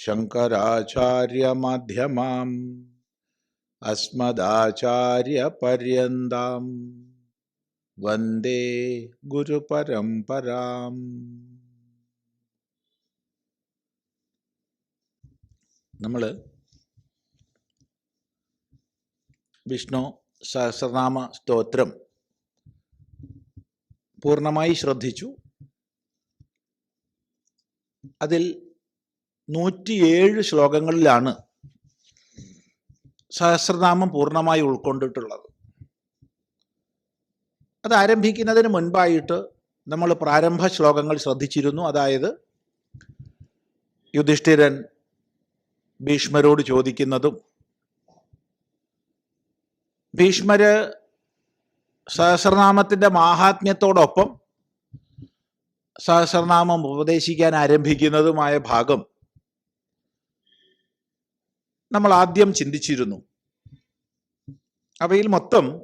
ശങ്കരാചാര്യമധ്യമാം. അസ്മദാചാര്യപര്യന്താം. വന്ദേ ഗുരുപരംപരാം നമ്മൾ വിഷ്ണു സഹസ്രനാമ സ്തോത്രം പൂർണമായി ശ്രദ്ധിച്ചു. അതിൽ നൂറ്റിയേഴ് ശ്ലോകങ്ങളിലാണ് സഹസ്രനാമം പൂർണമായി ഉൾക്കൊണ്ടിട്ടുള്ളത്. അത് ആരംഭിക്കുന്നതിന് മുൻപായിട്ട് നമ്മൾ പ്രാരംഭ ശ്ലോകങ്ങൾ ശ്രദ്ധിച്ചിരുന്നു. അതായത് യുധിഷ്ഠിരൻ ഭീഷ്മരോട് ചോദിക്കുന്നതും ഭീഷ്മര് സഹസ്രനാമത്തിന്റെ മാഹാത്മ്യത്തോടൊപ്പം സഹസ്രനാമം ഉപദേശിക്കാൻ ആരംഭിക്കുന്നതുമായ ഭാഗം നമ്മൾ ആദ്യം ചിന്തിച്ചിരുന്നു. അവയിൽ മൊത്തം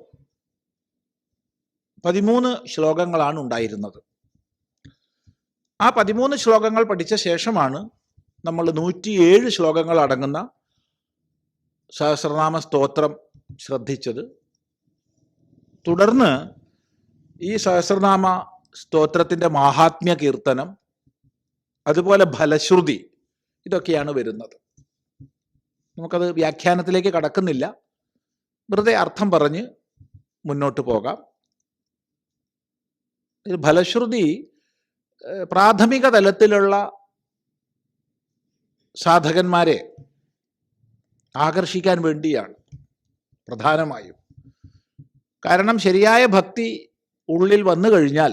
പതിമൂന്ന് ശ്ലോകങ്ങളാണ് ഉണ്ടായിരുന്നത്. ആ പതിമൂന്ന് ശ്ലോകങ്ങൾ പഠിച്ച ശേഷമാണ് നമ്മൾ നൂറ്റിയേഴ് ശ്ലോകങ്ങൾ അടങ്ങുന്ന സഹസ്രനാമ സ്തോത്രം ശ്രദ്ധിച്ചത്. തുടർന്ന് ഈ സഹസ്രനാമ സ്തോത്രത്തിന്റെ മാഹാത്മ്യ കീർത്തനം അതുപോലെ ഫലശ്രുതി ഇതൊക്കെയാണ് വരുന്നത്. നമുക്കത് വ്യാഖ്യാനത്തിലേക്ക് കടക്കുന്നില്ല. വെറുതെ അർത്ഥം പറഞ്ഞ് മുന്നോട്ട് പോകാം. ഫലശ്രുതി പ്രാഥമിക തലത്തിലുള്ള സാധകന്മാരെ ആകർഷിക്കാൻ വേണ്ടിയാണ് പ്രധാനമായും. കാരണം ശരിയായ ഭക്തി ഉള്ളിൽ വന്നു കഴിഞ്ഞാൽ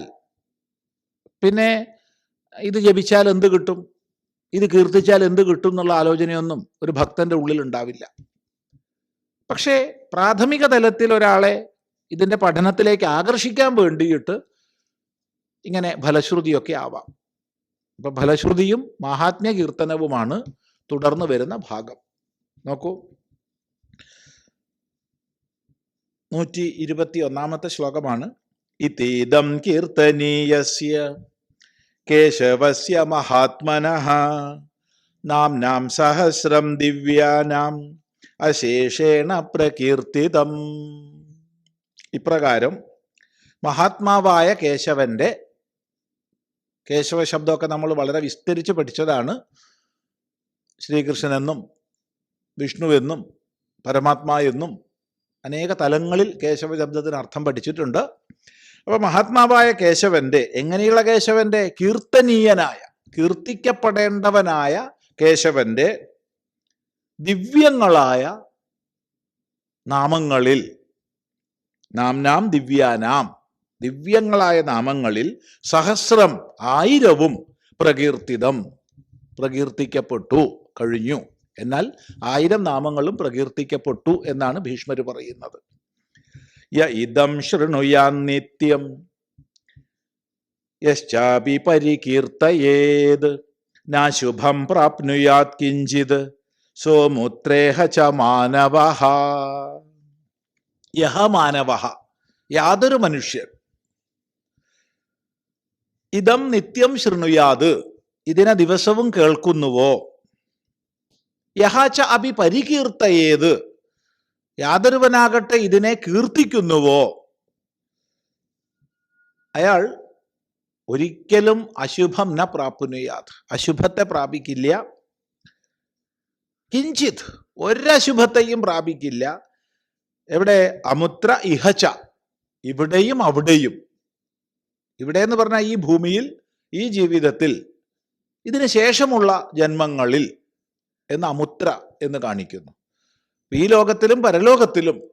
പിന്നെ ഇത് ജപിച്ചാൽ എന്ത് കിട്ടും? ഇത് കീർത്തിച്ചാൽ എന്ത് കിട്ടും എന്നുള്ള ആലോചനയൊന്നും ഒരു ഭക്തന്റെ ഉള്ളിൽ ഉണ്ടാവില്ല. പക്ഷേ പ്രാഥമിക തലത്തിൽ ഒരാളെ ഇതിന്റെ പഠനത്തിലേക്ക് ആകർഷിക്കാൻ വേണ്ടിയിട്ട് ഇങ്ങനെ ഫലശ്രുതിയൊക്കെ ആവാം. ഇപ്പം ഫലശ്രുതിയും മഹാത്മ്യ കീർത്തനവുമാണ് തുടർന്ന് വരുന്ന ഭാഗം. നോക്കൂ. നൂറ്റി ഇരുപത്തി ഒന്നാമത്തെ ശ്ലോകമാണ്. ഇതീതം കീർത്തനീയസ്യ കേശവസ്യ മഹാത്മനഃ നാം സഹസ്രം ദിവ്യാനാം അശേഷേണ പ്രകീർത്തിതം ഇപ്രകാരം മഹാത്മാവായ കേശവന്റെ കേശവ ശബ്ദമൊക്കെ നമ്മൾ വളരെ വിസ്തരിച്ച് പഠിച്ചതാണ്. ശ്രീകൃഷ്ണനെന്നും വിഷ്ണുവെന്നും പരമാത്മാ എന്നും അനേക തലങ്ങളിൽ കേശവ ശബ്ദത്തിന് അർത്ഥം പഠിച്ചിട്ടുണ്ട്. അപ്പൊ മഹാത്മാവായ കേശവന്റെ എങ്ങനെയുള്ള കേശവന്റെ? കീർത്തനീയനായ കീർത്തിക്കപ്പെടേണ്ടവനായ കേശവന്റെ ദിവ്യങ്ങളായ നാമങ്ങളിൽ നാം നാം ദിവ്യാനാം ദിവ്യങ്ങളായ നാമങ്ങളിൽ സഹസ്രം ആയിരവും പ്രകീർത്തിതം പ്രകീർത്തിക്കപ്പെട്ടു കഴിഞ്ഞു. എന്നാൽ ആയിരം നാമങ്ങളും പ്രകീർത്തിക്കപ്പെട്ടു എന്നാണ് ഭീഷ്മർ പറയുന്നത്. യ ഇതം ശൃണുയാൻ നിത്യം. യശ്ചാപി പരികീർത്തയേത്. നാശുഭം പ്രാപ്നുയാത് കിഞ്ചിത്. സോമുത്രേഹ ച മാനവ. യഹ മാനവ. യാതൊരു മനുഷ്യൻ. ഇതം നിത്യം ശൃണുയാത്. ഇതിനെ ദിവസവും കേൾക്കുന്നുവോ? യഹാച്ച അഭി പരികീർത്തയേത്. യാതൊരുവനാകട്ടെ ഇതിനെ കീർത്തിക്കുന്നുവോ? അയാൾ ഒരിക്കലും അശുഭം ന പ്രാപ്നുയാത്. അശുഭത്തെ പ്രാപിക്കില്ല. കിഞ്ചിത് ഒരശുഭത്തെയും പ്രാപിക്കില്ല. എവിടെ? അമുത്ര ഇഹച്ച ഇവിടെയും അവിടെയും. ഇവിടെ എന്ന് പറഞ്ഞാൽ ഈ ഭൂമിയിൽ ഈ ജീവിതത്തിൽ ഇതിന് ശേഷമുള്ള ജന്മങ്ങളിൽ എന്ന് അമുത്ര എന്ന് കാണിക്കുന്നു. ഈ ലോകത്തിലും പരലോകത്തിലും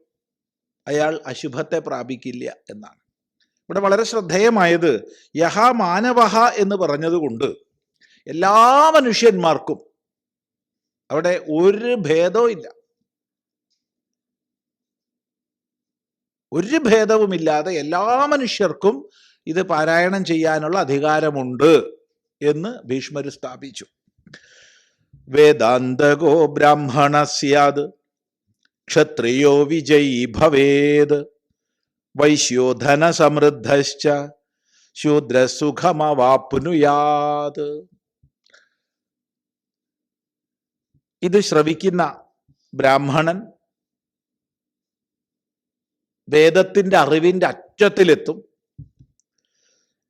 അയാൾ അശുഭത്തെ പ്രാപിക്കില്ല എന്നാണ്. ഇവിടെ വളരെ ശ്രദ്ധേയമായത് യഹ മാനവഹ എന്ന് പറഞ്ഞതുകൊണ്ട് എല്ലാ മനുഷ്യന്മാർക്കും അവിടെ ഒരു ഭേദവും ഇല്ല. ഒരു ഭേദവുമില്ലാതെ എല്ലാ മനുഷ്യർക്കും ഇത് പാരായണം ചെയ്യാനുള്ള അധികാരമുണ്ട് എന്ന് ഭീഷ്മർ സ്ഥാപിച്ചു. വേദാന്തകോ ബ്രാഹ്മണ സ്യാത് ക്ഷത്രിയോ വിജയീ ഭവേത് വൈശ്യോധന സമൃദ്ധശ്ച ശൂദ്രസുഖമവാപ്നുയാത്. ഇത് ശ്രവിക്കുന്ന ബ്രാഹ്മണൻ വേദത്തിന്റെ അറിവിന്റെ അറ്റത്തിലെത്തും.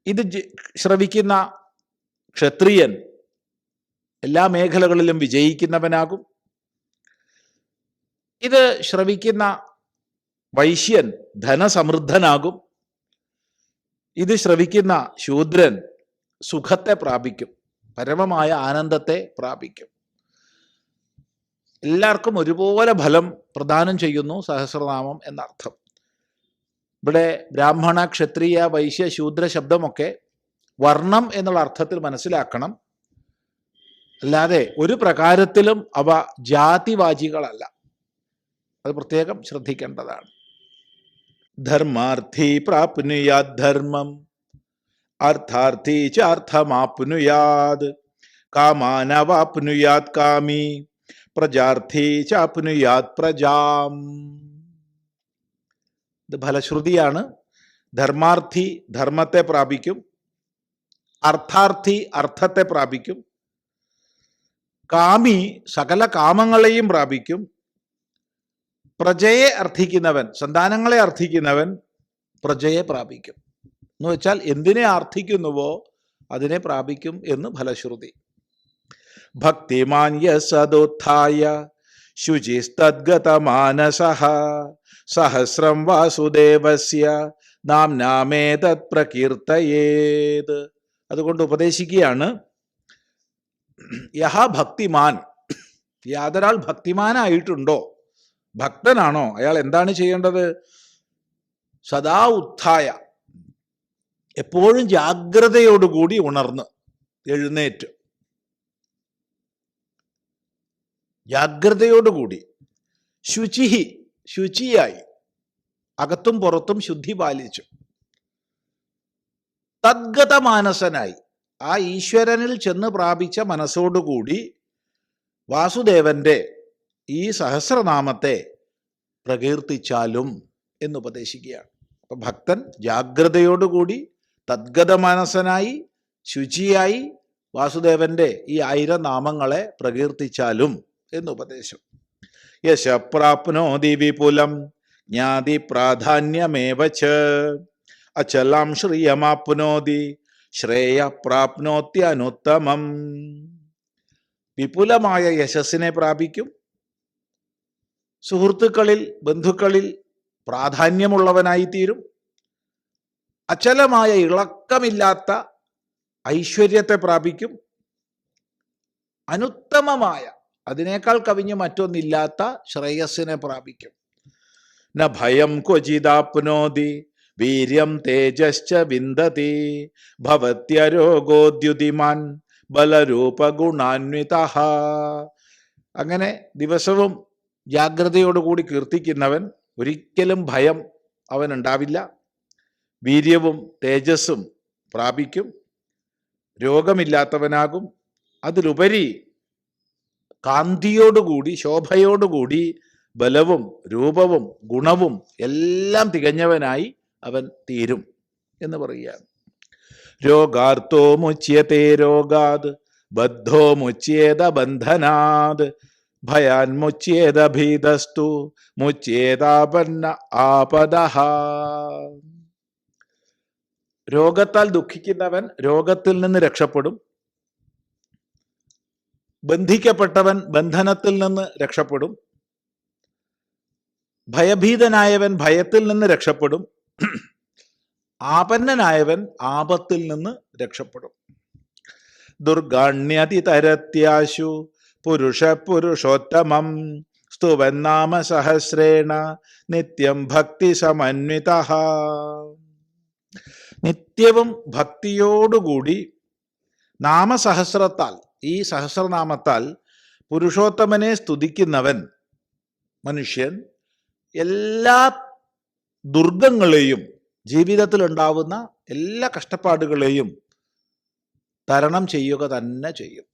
ഇത് ശ്രവിക്കുന്ന ക്ഷത്രിയൻ എല്ലാ മേഖലകളിലും വിജയിക്കുന്നവനാകും. ഇത് ശ്രവിക്കുന്ന വൈശ്യൻ ധനസമൃദ്ധനാകും. ഇത് ശ്രവിക്കുന്ന ശൂദ്രൻ സുഖത്തെ പ്രാപിക്കും. പരമമായ ആനന്ദത്തെ പ്രാപിക്കും. എല്ലാവർക്കും ഒരുപോലെ ഫലം പ്രദാനം ചെയ്യുന്നു സഹസ്രനാമം എന്നർത്ഥം. ഇവിടെ ബ്രാഹ്മണ ക്ഷത്രിയ വൈശ്യ ശൂദ്ര ശബ്ദമൊക്കെ വർണം എന്നുള്ള അർത്ഥത്തിൽ മനസ്സിലാക്കണം. അല്ലാതെ ഒരു പ്രകാരത്തിലും അവ ജാതിവാചികളല്ല. അത് പ്രത്യേകം ശ്രദ്ധിക്കേണ്ടതാണ്. ധർമാർത്ഥി പ്രാപ്നുയാത് ധർമ്മം അർത്ഥാർത്ഥി ചാർത്ഥമാപ്നുയാത് കാമാനവാപ്നുയാത് കാമി പ്രജാർത്ഥി ചാപ്നുയാത് പ്രജാം. ഇത് ഫലശ്രുതിയാണ്. ധർമാർത്ഥി ധർമ്മത്തെ പ്രാപിക്കും അർത്ഥാർത്ഥി അർത്ഥത്തെ പ്രാപിക്കും കാമി സകല കാമങ്ങളെയും പ്രാപിക്കും പ്രജയെ അർത്ഥിക്കുന്നവൻ സന്താനങ്ങളെ അർത്ഥിക്കുന്നവൻ പ്രജയെ പ്രാപിക്കും. എന്ന് വെച്ചാൽ എന്തിനെ ആർത്ഥിക്കുന്നുവോ അതിനെ പ്രാപിക്കും എന്ന് ഫലശ്രുതി. ഭക്തിമാന്യ യസദുത്ഥായ ശുചിസ്തദ്ഗതമാനസ സഹസ്രം വാസുദേവസ്യ നാം നാമേതത് പ്രകീർത്തയേത്. അതുകൊണ്ട് ഉപദേശിക്കുകയാണ് യഹ ഭക്തിമാൻ യാതൊരാൾ ഭക്തിമാനായിട്ടുണ്ടോ? ഭക്തനാണോ? അയാൾ എന്താണ് ചെയ്യേണ്ടത്? സദാ ഉത്ഥായ. എപ്പോഴും ജാഗ്രതയോടുകൂടി ഉണർന്ന് എഴുന്നേറ്റ്. ജാഗ്രതയോടുകൂടി. ശുചിഹി ശുചിയായി. അകത്തും പുറത്തും ശുദ്ധി പാലിച്ചു. തദ്ഗത മാനസനായി ആ ഈശ്വരനിൽ ചെന്ന് പ്രാപിച്ച മനസ്സോടുകൂടി വാസുദേവന്റെ ഈ സഹസ്രനാമത്തെ പ്രകീർത്തിച്ചാലും എന്ന് ഉപദേശിക്കുകയാണ്. അപ്പം ഭക്തൻ ജാഗ്രതയോടുകൂടി തദ്ഗത മനസ്സനായി ശുചിയായി വാസുദേവന്റെ ഈ ആയിരം നാമങ്ങളെ പ്രകീർത്തിച്ചാലും എന്ന് ഉപദേശം. യശ പ്രാപ്നോതി വിപുലം ജ്ഞാതി പ്രാധാന്യമേവ അച്ചലാം അചലാം ശ്രിയമാപ്നോതി ശ്രേയ പ്രാപ്നോത്യനുത്തമം വിപുലമായ യശസ്സിനെ പ്രാപിക്കും സുഹൃത്തുക്കളിൽ ബന്ധുക്കളിൽ പ്രാധാന്യമുള്ളവനായിത്തീരും. അചലമായ ഇളക്കമില്ലാത്ത ഐശ്വര്യത്തെ പ്രാപിക്കും. അനുത്തമമായ അതിനേക്കാൾ കവിഞ്ഞ് മറ്റൊന്നില്ലാത്ത ശ്രേയസ്സിനെ പ്രാപിക്കും. ന ഭയം ക്വചിതാപ്നോതി വീര്യം തേജശ്ച വിന്ദതി. ഭവത്യരോഗോദ്യുതിമാൻ ബലരൂപഗുണാന്വിത. അങ്ങനെ ദിവസവും ജാഗ്രതയോടുകൂടി കീർത്തിക്കുന്നവൻ ഒരിക്കലും ഭയം അവനുണ്ടാവില്ല. വീര്യവും തേജസ്സും പ്രാപിക്കും. രോഗമില്ലാത്തവനാകും. അതിലുപരി കാന്തിയോടുകൂടി ശോഭയോടുകൂടി ബലവും രൂപവും ഗുണവും എല്ലാം തികഞ്ഞവനായി അവൻ തീരും എന്ന് പറയുകയാണ്. രോഗാർത്തോ മുച്യത്തെ രോഗാത് ബദ്ധോ മുച്യേത ബന്ധനാത് ഭയാൻ മുച്യേത ഭീതസ്തു മുച്യേതാപന്ന ആപദ രോഗത്താൽ ദുഃഖിക്കുന്നവൻ രോഗത്തിൽ നിന്ന് രക്ഷപ്പെടും. ബന്ധിക്കപ്പെട്ടവൻ ബന്ധനത്തിൽ നിന്ന് രക്ഷപ്പെടും. ഭയഭീതനായവൻ ഭയത്തിൽ നിന്ന് രക്ഷപ്പെടും. ആപന്നനായവൻ ആപത്തിൽ നിന്ന് രക്ഷപ്പെടും. ദുർഗാണ്യതിതരത്യാശു പുരുഷ പുരുഷോത്തമം സ്തുവൻ നാമ സഹസ്രേണ നിത്യം ഭക്തി സമന്വിത. നിത്യവും ഭക്തിയോടുകൂടി നാമസഹസ്രത്താൽ ഈ സഹസ്രനാമത്താൽ പുരുഷോത്തമനെ സ്തുതിക്കുന്നവൻ മനുഷ്യൻ എല്ലാ ദുർഗങ്ങളെയും ജീവിതത്തിൽ ഉണ്ടാവുന്ന എല്ലാ കഷ്ടപ്പാടുകളെയും തരണം ചെയ്യുക തന്നെ ചെയ്യും.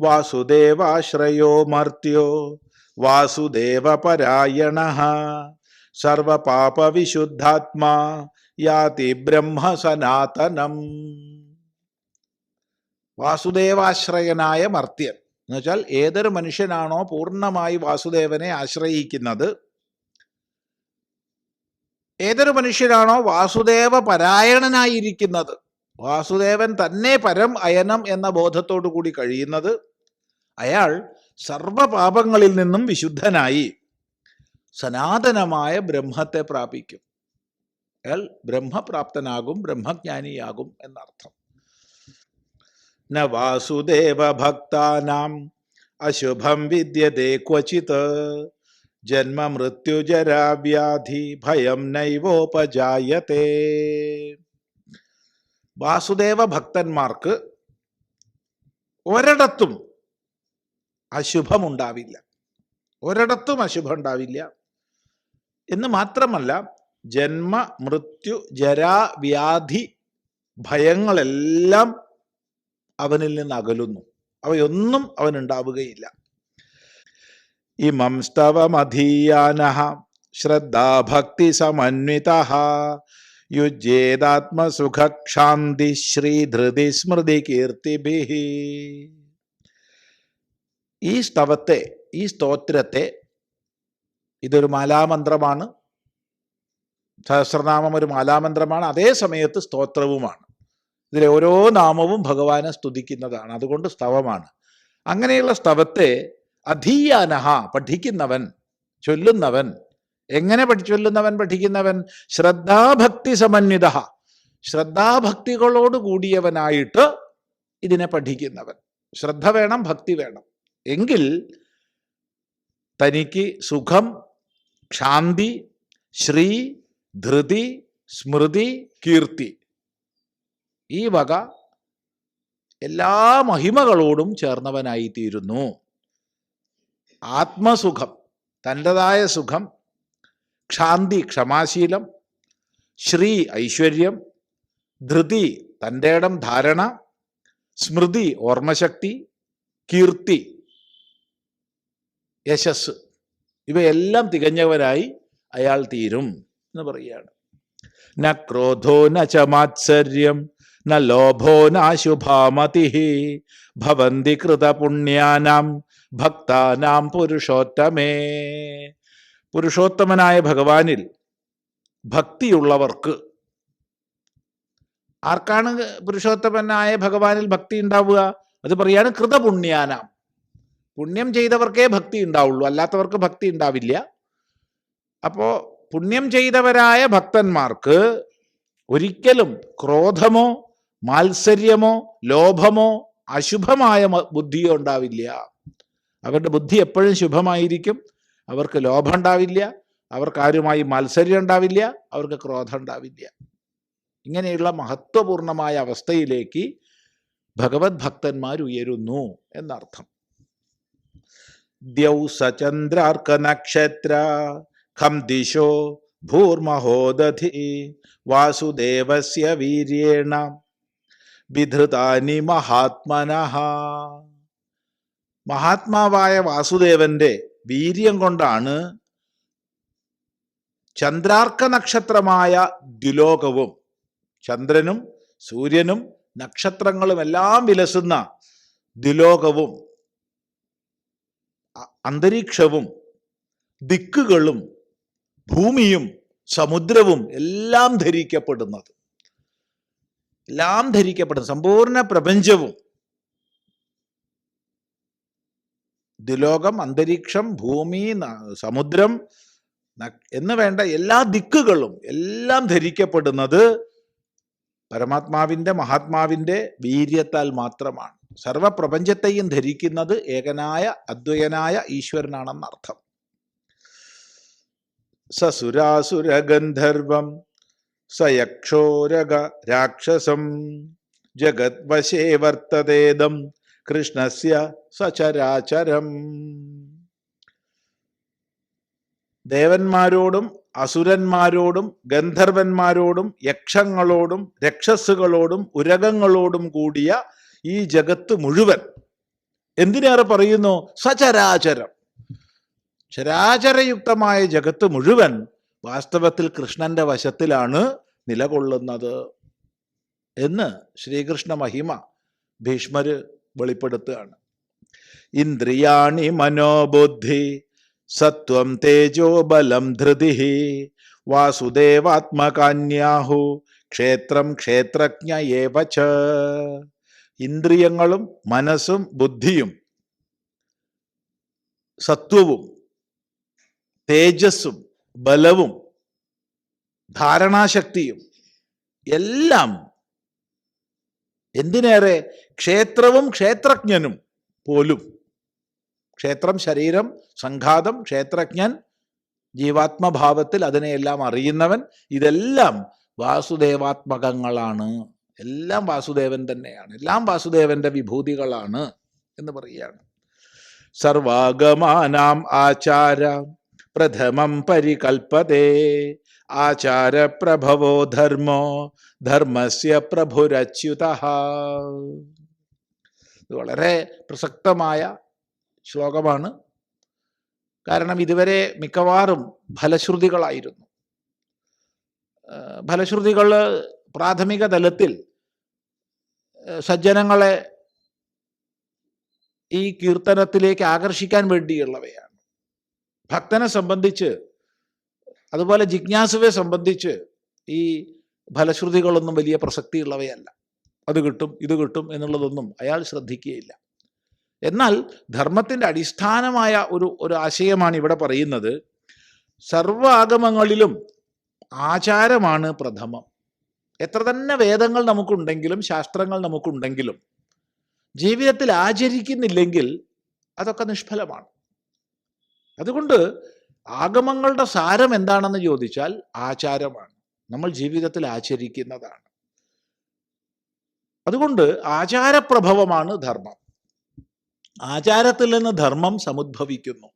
വാസുദേവാശ്രയോ മർത്യോ? വാസുദേവപരായണ. സർവപാപവിശുദ്ധാത്മാ യാതി ബ്രഹ്മസനാതനം. വാസുദേവാശ്രയനായ മർത്യൻ. എന്നുവെച്ചാൽ ഏതൊരു മനുഷ്യനാണോ പൂർണമായി വാസുദേവനെ ആശ്രയിക്കുന്നത്. ഏതൊരു മനുഷ്യനാണോ വാസുദേവ പരായണനായിരിക്കുന്നത് വാസുദേവൻ തന്നെ പരം അയനം എന്ന ബോധത്തോടു കൂടി കഴിയുന്നത് അയാൾ സർവപാപങ്ങളിൽ നിന്നും വിശുദ്ധനായി സനാതനമായ ബ്രഹ്മത്തെ പ്രാപിക്കും. അയാൾ ബ്രഹ്മപ്രാപ്തനാകും ബ്രഹ്മജ്ഞാനിയാകും എന്നർത്ഥം. ന വാസുദേവ ഭക്താനാം അശുഭം വിദ്യത്തെ ക്വചിത്. ജന്മ മൃത്യുജരാവ്യാധി ഭയം നൈവോപജായത്തെ വാസുദേവ ഭക്തന്മാർക്ക് ഒരിടത്തും അശുഭമുണ്ടാവില്ല. ഒരിടത്തും അശുഭം ഉണ്ടാവില്ല എന്ന് മാത്രമല്ല ജന്മ മൃത്യു ജരാ വ്യാധി ഭയങ്ങളെല്ലാം അവനിൽ നിന്ന് അകലുന്നു. അവയൊന്നും അവനുണ്ടാവുകയില്ല. ഇമം സ്തവമധീയാന ശ്രദ്ധാഭക്തി സമന്വിത യുജ്യേതാത്മസുഖക്ഷാന്തി ശ്രീധൃതി സ്മൃതി കീർത്തിഭി. ഈ സ്തവത്തെ ഈ സ്തോത്രത്തെ ഇതൊരു മാലാമന്ത്രമാണ്. സഹസ്രനാമം ഒരു മാലാമന്ത്രമാണ്. അതേ സമയത്ത് സ്തോത്രവുമാണ്. ഇതിലെ ഓരോ നാമവും ഭഗവാനെ സ്തുതിക്കുന്നതാണ്. അതുകൊണ്ട് സ്തവമാണ്. അങ്ങനെയുള്ള സ്തവത്തെ അധീയാനഹ പഠിക്കുന്നവൻ ചൊല്ലുന്നവൻ എങ്ങനെ പഠിച്ചൊല്ലുന്നവൻ പഠിക്കുന്നവൻ? ശ്രദ്ധാഭക്തി സമന്വിത. ശ്രദ്ധാഭക്തികളോട് കൂടിയവനായിട്ട് ഇതിനെ പഠിക്കുന്നവൻ. ശ്രദ്ധ വേണം ഭക്തി വേണം. എങ്കിൽ തനിക്ക് സുഖം ശാന്തി ശ്രീ ധൃതി സ്മൃതി കീർത്തി ഈ വക എല്ലാ മഹിമകളോടും ചേർന്നവനായിത്തീരുന്നു. ആത്മസുഖം തന്റെതായ സുഖം ക്ഷാന്തി ക്ഷമാശീലം ശ്രീ ഐശ്വര്യം ധൃതി തന്റെ ഇടം ധാരണ സ്മൃതി ഓർമ്മശക്തി കീർത്തി യശസ്. ഇവയെല്ലാം തികഞ്ഞവരായി അയാൾ തീരും എന്ന് പറയുകയാണ്. ന ക്രോധോ ന ച മാത്സര്യം ന ലോഭോ നാശുഭാമതി ഭവന്തി കൃതപുണ്യാനാം ഭക്താനാം പുരുഷോത്തമേ. പുരുഷോത്തമനായ ഭഗവാനിൽ ഭക്തിയുള്ളവർക്ക് ആർക്കാണ് പുരുഷോത്തമനായ ഭഗവാനിൽ ഭക്തി ഉണ്ടാവുക? അത് പറയാണ് കൃതപുണ്യാനാം. പുണ്യം ചെയ്തവർക്കേ ഭക്തി ഉണ്ടാവുള്ളൂ അല്ലാത്തവർക്ക് ഭക്തി ഉണ്ടാവില്ല. അപ്പോ പുണ്യം ചെയ്തവരായ ഭക്തന്മാർക്ക് ഒരിക്കലും ക്രോധമോ മാത്സര്യമോ ലോഭമോ അശുഭമായ ബുദ്ധിയോ ഉണ്ടാവില്ല. അവരുടെ ബുദ്ധി എപ്പോഴും ശുഭമായിരിക്കും. അവർക്ക് ലോഭം ഉണ്ടാവില്ല അവർക്ക് ആരുമായി മത്സര്യം ഉണ്ടാവില്ല അവർക്ക് ക്രോധം ഉണ്ടാവില്ല. ഇങ്ങനെയുള്ള മഹത്വപൂർണമായ അവസ്ഥയിലേക്ക് ഭഗവത് ഭക്തന്മാർ ഉയരുന്നു എന്നർത്ഥം. ദ്യൗസചന്ദ്രാർക്ക നക്ഷത്ര ഖം ദിശോ ഭൂർമഹോദധി വാസുദേവസ്യ വീര്യേണ വിധൃതാനി മഹാത്മനഃ. മഹാത്മാവായ വാസുദേവന്റെ വീര്യം കൊണ്ടാണ് ചന്ദ്രാർക്ക നക്ഷത്രമായ ദ്വിലോകവും ചന്ദ്രനും സൂര്യനും നക്ഷത്രങ്ങളും എല്ലാം വിലസുന്ന ദ്വിലോകവും അന്തരീക്ഷവും ദിക്കുകളും ഭൂമിയും സമുദ്രവും എല്ലാം ധരിക്കപ്പെടുന്നത്. എല്ലാം ധരിക്കപ്പെടുന്നത്. സമ്പൂർണ പ്രപഞ്ചവും ദ്വിലോകം അന്തരീക്ഷം ഭൂമി സമുദ്രം എന്ന് വേണ്ട എല്ലാ ദിക്കുകളും എല്ലാം ധരിക്കപ്പെടുന്നത് പരമാത്മാവിന്റെ മഹാത്മാവിന്റെ വീര്യത്താൽ മാത്രമാണ്. സർവപ്രപഞ്ചത്തെയും ധരിക്കുന്നത് ഏകനായ അദ്വയനായ ഈശ്വരനാണെന്നർത്ഥം സസുരാസുരഗന്ധർവം സയക്ഷോരക രാക്ഷസം ജഗത് വശേ വർത്തതേദം കൃഷ്ണസ്യ സചരാചരം. ദേവന്മാരോടും അസുരന്മാരോടും ഗന്ധർവന്മാരോടും യക്ഷങ്ങളോടും രക്ഷസുകളോടും ഉരകങ്ങളോടും കൂടിയ ഈ ജഗത്ത് മുഴുവൻ. എന്തിനേറെ പറയുന്നു? സചരാചരം. ചരാചരയുക്തമായ ജഗത്ത് മുഴുവൻ വാസ്തവത്തിൽ കൃഷ്ണന്റെ വശത്തിലാണ് നിലകൊള്ളുന്നത് എന്ന് ശ്രീകൃഷ്ണ മഹിമ ഭീഷ്മര് വെളിപ്പെടുത്തുകയാണ്. ഇന്ദ്രിയാണി മനോബുദ്ധി സത്വം തേജോ ബലം ധൃതി വാസുദേവാത്മകാന്യാഹു ക്ഷേത്രം ക്ഷേത്രജ്ഞ ഏവച്ച ഇന്ദ്രിയങ്ങളും മനസ്സും ബുദ്ധിയും സത്വവും തേജസ്സും ബലവും ധാരണാശക്തിയും എല്ലാം എന്തിനേറെ? ക്ഷേത്രവും ക്ഷേത്രജ്ഞനും പോലും. ക്ഷേത്രം ശരീരം സംഘാതം ക്ഷേത്രജ്ഞൻ ജീവാത്മഭാവത്തിൽ അതിനെയെല്ലാം അറിയുന്നവൻ ഇതെല്ലാം വാസുദേവാത്മകങ്ങളാണ്. എല്ലാം വാസുദേവൻ തന്നെയാണ്. എല്ലാം വാസുദേവന്റെ വിഭൂതികളാണ് എന്ന് പറയുകയാണ്. സർവാഗമാനാം ആചാര പ്രഥമം പരികൽപ്പതേ. ആചാരപ്രഭവോ ധർമ്മോ ധർമ്മസ്യ പ്രഭുരച്യുത. ഇത് വളരെ പ്രസക്തമായ ശ്ലോകമാണ്. കാരണം ഇതുവരെ മിക്കവാറും ഫലശ്രുതികളായിരുന്നു. ഫലശ്രുതികൾ പ്രാഥമിക തലത്തിൽ സജ്ജനങ്ങളെ ഈ കീർത്തനത്തിലേക്ക് ആകർഷിക്കാൻ വേണ്ടിയുള്ളവയാണ്. ഭക്തനെ സംബന്ധിച്ച് അതുപോലെ ജിജ്ഞാസുവെ സംബന്ധിച്ച് ഈ ഫലശ്രുതികളൊന്നും വലിയ പ്രസക്തിയുള്ളവയല്ല. അത് കിട്ടും ഇത് കിട്ടും എന്നുള്ളതൊന്നും അയാൾ ശ്രദ്ധിക്കുകയില്ല. എന്നാൽ ധർമ്മത്തിന്റെ അടിസ്ഥാനമായ ഒരു ഒരു ആശയമാണ് ഇവിടെ പറയുന്നത്. സർവ ആഗമങ്ങളിലും ആചാരമാണ് പ്രഥമം. എത്ര തന്നെ വേദങ്ങൾ നമുക്കുണ്ടെങ്കിലും ശാസ്ത്രങ്ങൾ നമുക്കുണ്ടെങ്കിലും ജീവിതത്തിൽ ആചരിക്കുന്നില്ലെങ്കിൽ അതൊക്കെ നിഷ്ഫലമാണ്. അതുകൊണ്ട് ആഗമങ്ങളുടെ സാരം എന്താണെന്ന് ചോദിച്ചാൽ ആചാരമാണ്. നമ്മൾ ജീവിതത്തിൽ ആചരിക്കുന്നതാണ്. അതുകൊണ്ട് ആചാരപ്രഭവമാണ് ധർമ്മം. ആചാരത്തിൽ നിന്ന് ധർമ്മം സമുദ്ഭവിക്കുന്നു.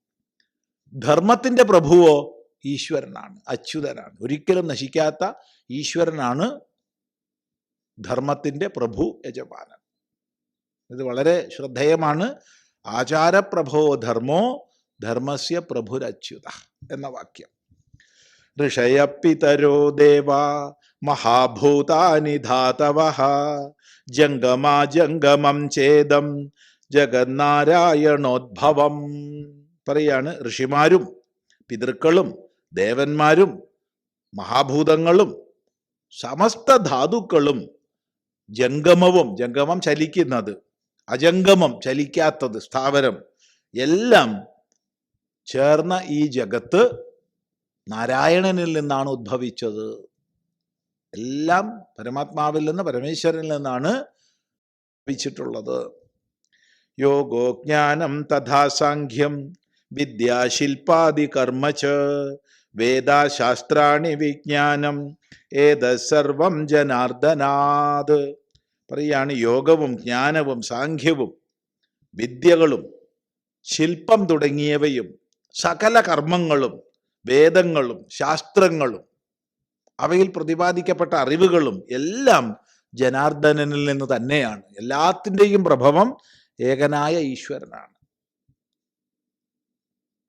ധർമ്മത്തിന്റെ പ്രഭുവോ ഈശ്വരനാണ് അച്യുതനാണ്. ഒരിക്കലും നശിക്കാത്ത ഈശ്വരനാണ് ധർമ്മത്തിന്റെ പ്രഭു യജമാനൻ. ഇത് വളരെ ശ്രദ്ധേയമാണ്. ആചാരപ്രഭോ ധർമ്മോ ധർമ്മസ്യ പ്രഭുരച്യുത എന്ന വാക്യം. ഋഷയപ്പിതരോ ദേവ മഹാഭൂതാനി ധാതവ ജംഗമാ ജംഗമം ചേദം ജഗന്നാരായണോദ്ഭവം. പറയാണ് ഋഷിമാരും പിതൃക്കളും ദേവന്മാരും മഹാഭൂതങ്ങളും സമസ്ത ധാതുക്കളും ജംഗമവും ജംഗമം ചലിക്കുന്നത് അജംഗമം ചലിക്കാത്തത് സ്ഥാവരം എല്ലാം ചേർന്ന ഈ ജഗത്ത് നാരായണനിൽ നിന്നാണ് ഉദ്ഭവിച്ചത്. എല്ലാം പരമാത്മാവിൽ നിന്ന് പരമേശ്വരനിൽ നിന്നാണ് ലഭിച്ചിട്ടുള്ളത്. യോഗോജ്ഞാനം തഥാ സാഖ്യം വിദ്യാശില്പാദി കർമ്മ ച വേദാശാസ്ത്രാണി വിജ്ഞാനം ഏതസർവം ജനാർദ്ദനാത്. പറയാണ് യോഗവും ജ്ഞാനവും സാഖ്യവും വിദ്യകളും ശില്പം തുടങ്ങിയവയും സകല കർമ്മങ്ങളും വേദങ്ങളും ശാസ്ത്രങ്ങളും അവയിൽ പ്രതിപാദിക്കപ്പെട്ട അറിവുകളും എല്ലാം ജനാർദ്ദനനിൽ നിന്ന് തന്നെയാണ്. എല്ലാത്തിന്റെയും പ്രഭവം ഏകനായ ഈശ്വരനാണ്.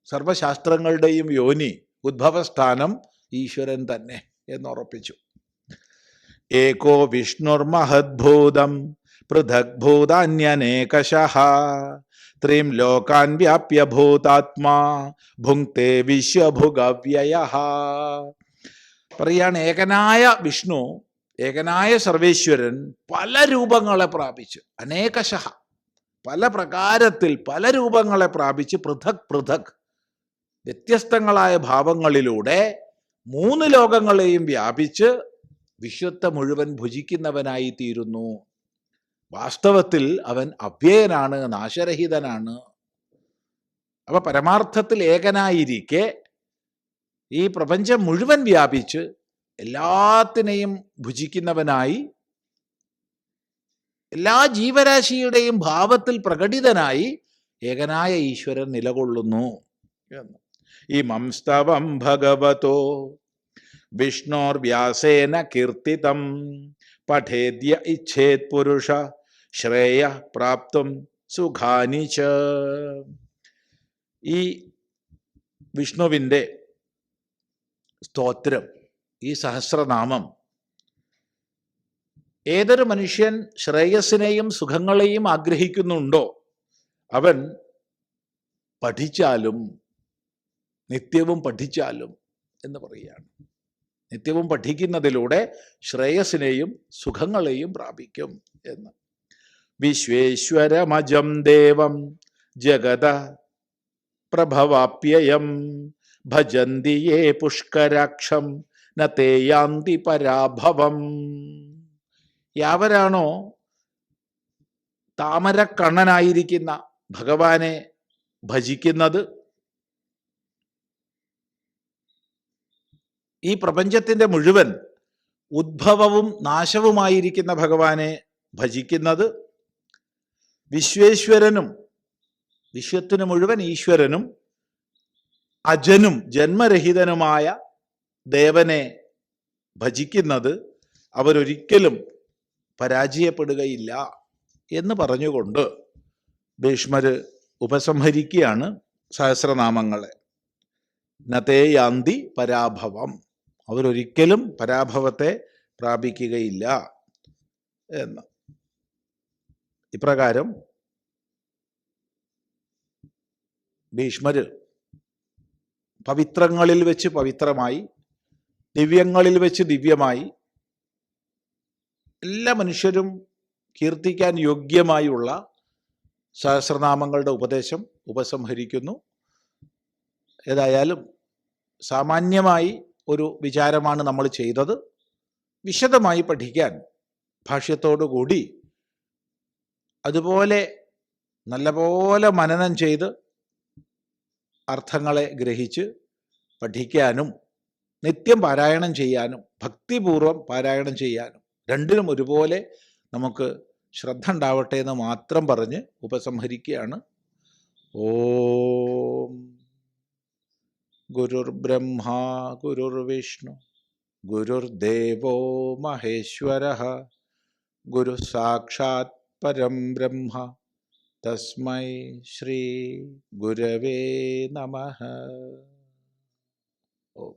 സർവശാസ്ത്രങ്ങളുടെയും യോനി ഉദ്ഭവസ്ഥാനം ഈശ്വരൻ തന്നെ എന്ന് ഉറപ്പിച്ചു ഏകോ വിഷ്ണുർമഹദ്ഭൂതം പൃഥക് ഭൂതാന്യനേകശ ത്രീം ലോകാൻ വ്യാപ്യ ഭൂതാത്മാ ഭുങ്ക്തേ വിശ്വഭുഗവ്യയ. പറയാണ് ഏകനായ വിഷ്ണു ഏകനായ സർവേശ്വരൻ പല രൂപങ്ങളെ പ്രാപിച്ചു. അനേകശഹ. പല പ്രകാരത്തിൽ പല രൂപങ്ങളെ പ്രാപിച്ച് പൃഥക് പൃഥക്. വ്യത്യസ്തങ്ങളായ ഭാവങ്ങളിലൂടെ മൂന്ന് ലോകങ്ങളെയും വ്യാപിച്ച് വിശ്വത്തെ മുഴുവൻ ഭുജിക്കുന്നവനായി തീരുന്നു വാസ്തവത്തിൽ അവൻ അവ്യയനാണ് നാശരഹിതനാണ്. അപ്പൊ പരമാർത്ഥത്തിൽ ഏകനായിരിക്കെ ഈ പ്രപഞ്ചം മുഴുവൻ വ്യാപിച്ച് എല്ലാത്തിനെയും ഭുജിക്കുന്നവനായി എല്ലാ ജീവരാശിയുടെയും ഭാവത്തിൽ പ്രകടിതനായി ഏകനായ ഈശ്വരൻ നിലകൊള്ളുന്നു എന്ന്. ഇമം സ്തവം ഭഗവതോ വിഷ്ണോർ വ്യാസേന കീർത്തിതം പഠേദ്യ ഇച്ഛേത് പുരുഷ ശ്രേയ പ്രാപ്തും സുഖാനി ഈ വിഷ്ണുവിന്റെ സ്തോത്രം. ഈ സഹസ്രനാമം. ഏതൊരു മനുഷ്യൻ ശ്രേയസ്സിനെയും സുഖങ്ങളെയും ആഗ്രഹിക്കുന്നുണ്ടോ അവൻ പഠിച്ചാലും നിത്യവും പഠിച്ചാലും എന്ന് പറയുകയാണ്. നിത്യവും പഠിക്കുന്നതിലൂടെ ശ്രേയസ്സിനെയും സുഖങ്ങളെയും പ്രാപിക്കും എന്ന്. വിശ്വേശ്വരമജം ദേവം ജഗത പ്രഭവാപ്യയം. ഭജന്തി യേ പുഷ്കരാക്ഷം നേയാന്തി പരാഭവം. യാവരാണോ താമരക്കണ്ണനായിരിക്കുന്ന ഭഗവാനെ ഭജിക്കുന്നത്? ഈ പ്രപഞ്ചത്തിന്റെ മുഴുവൻ ഉദ്ഭവവും നാശവുമായിരിക്കുന്ന ഭഗവാനെ ഭജിക്കുന്നത് വിശ്വേശ്വരനും വിശ്വത്തിന് മുഴുവൻ ഈശ്വരനും അജനും ജന്മരഹിതനുമായ ദേവനെ ഭജിക്കുന്നത് അവരൊരിക്കലും പരാജയപ്പെടുകയില്ല എന്ന് പറഞ്ഞുകൊണ്ട് ഭീഷ്മര് ഉപസംഹരിക്കുകയാണ് സഹസ്രനാമങ്ങളെ. നതേയാന്തി പരാഭവം. അവരൊരിക്കലും പരാഭവത്തെ പ്രാപിക്കുകയില്ല എന്ന്. ഇപ്രകാരം ഭീഷ്മര് പവിത്രങ്ങളിൽ വെച്ച് പവിത്രമായി ദിവ്യങ്ങളിൽ വെച്ച് ദിവ്യമായി എല്ലാ മനുഷ്യരും കീർത്തിക്കാൻ യോഗ്യമായുള്ള സഹസ്രനാമങ്ങളുടെ ഉപദേശം ഉപസംഹരിക്കുന്നു. ഏതായാലും സാമാന്യമായി ഒരു വിചാരമാണ് നമ്മൾ ചെയ്തത്. വിശദമായി പഠിക്കാൻ ഭാഷ്യത്തോടുകൂടി അതുപോലെ നല്ലപോലെ മനനം ചെയ്ത് അർത്ഥങ്ങളെ ഗ്രഹിച്ച് പഠിക്കാനും നിത്യം പാരായണം ചെയ്യാനും ഭക്തിപൂർവം പാരായണം ചെയ്യാനും രണ്ടിനും ഒരുപോലെ നമുക്ക് ശ്രദ്ധ ഉണ്ടാവട്ടെ എന്ന് മാത്രം പറഞ്ഞ് ഉപസംഹരിക്കുകയാണ്. ഓം വിഷ്ണു ഗുരുർവിഷ്ണു ഗുരുർദേവോ മഹേശ്വര ഗുരു സാക്ഷാത് പരം ബ്രഹ്മ. തസ്മൈ ശ്രീ ഗുരവേ നമഃ ഓം